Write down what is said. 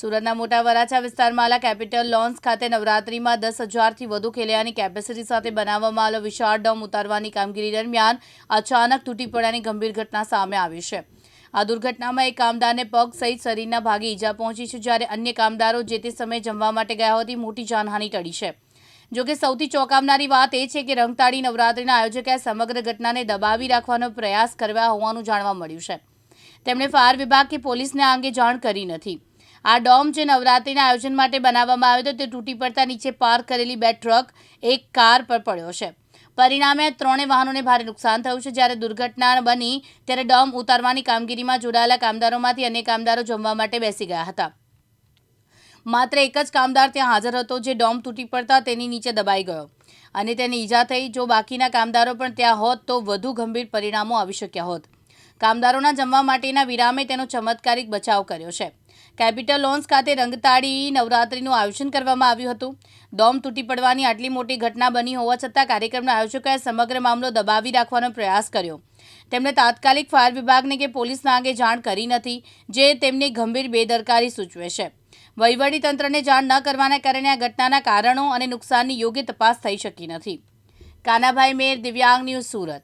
સુરતના મોટા વરાછા વિસ્તારમાં આવેલા કેપિટલ લોન્સ ખાતે નવરાત્રીમાં દસ હજારથી વધુ ખેલૈયાની કેપેસિટી સાથે બનાવવામાં આવેલો વિશાળ ડોમ ઉતારવાની કામગીરી દરમિયાન અચાનક તૂટી પડવાની ગંભીર ઘટના સામે આવી છે. આ દુર્ઘટનામાં એક કામદારને પગ સહિત શરીરના ભાગે ઈજા પહોંચી છે જ્યારે અન્ય કામદારો જે તે સમયે જમવા માટે ગયા હોવાથી મોટી જાનહાનિ ટળી છે. જોકે સૌથી ચોંકાવનારી વાત એ છે કે રંગતાળી નવરાત્રીના આયોજકે સમગ્ર ઘટનાને દબાવી રાખવાનો પ્રયાસ કરવા હોવાનું જાણવા મળ્યું છે. તેમણે ફાયર વિભાગ કે પોલીસને આ અંગે જાણ કરી નથી. આ ડોમ જે નવરાત્રિના આયોજન માટે બનાવવામાં આવ્યો હતો, તે તૂટી પડતા નીચે પાર્ક કરેલી બે ટ્રક, એક કાર પર પડ્યો છે. પરિણામે ત્રણે વાહનોને ભારે નુકસાન થયું છે. જ્યારે દુર્ઘટના બની, ત્યારે ડોમ ઉતારવાની કામગીરીમાં જોડાયેલા કામદારોમાંથી અનેક કામદારો જમવા માટે બેસી ગયા હતા. માત્ર એક જ કામદાર ત્યાં હાજર હતો, જે ડોમ તૂટી પડતા તેની નીચે દબાઈ ગયો અને તેને ઈજા થઈ. જો બાકીના કામદારો પણ ત્યાં હોત, તો વધુ ગંભીર પરિણામો આવી શક્યા હોત. કામદારોના જમવા માટેના વિરામે તેનો ચમત્કારિક બચાવ કર્યો છે. કેપિટલ લોન્સ ખાતે રંગતાળી નવરાત્રિનું આયોજન કરવામાં આવ્યું હતું. દોમ તૂટી પડવાની આટલી મોટી ઘટના બની હોવા છતાં કાર્યક્રમના આયોજકોએ સમગ્ર મામલો દબાવી રાખવાનો પ્રયાસ કર્યો. તેમણે તાત્કાલિક ફાયર વિભાગને કે પોલીસના અંગે જાણ કરી નથી, જે તેમની ગંભીર બેદરકારી સૂચવે છે. વહીવટી તંત્રને જાણ ન કરવાના કારણે આ ઘટનાના કારણો અને નુકસાનની યોગ્ય તપાસ થઈ શકી નથી. કાનાભાઈ મેર, દિવ્યાંગ ન્યૂઝ સુરત.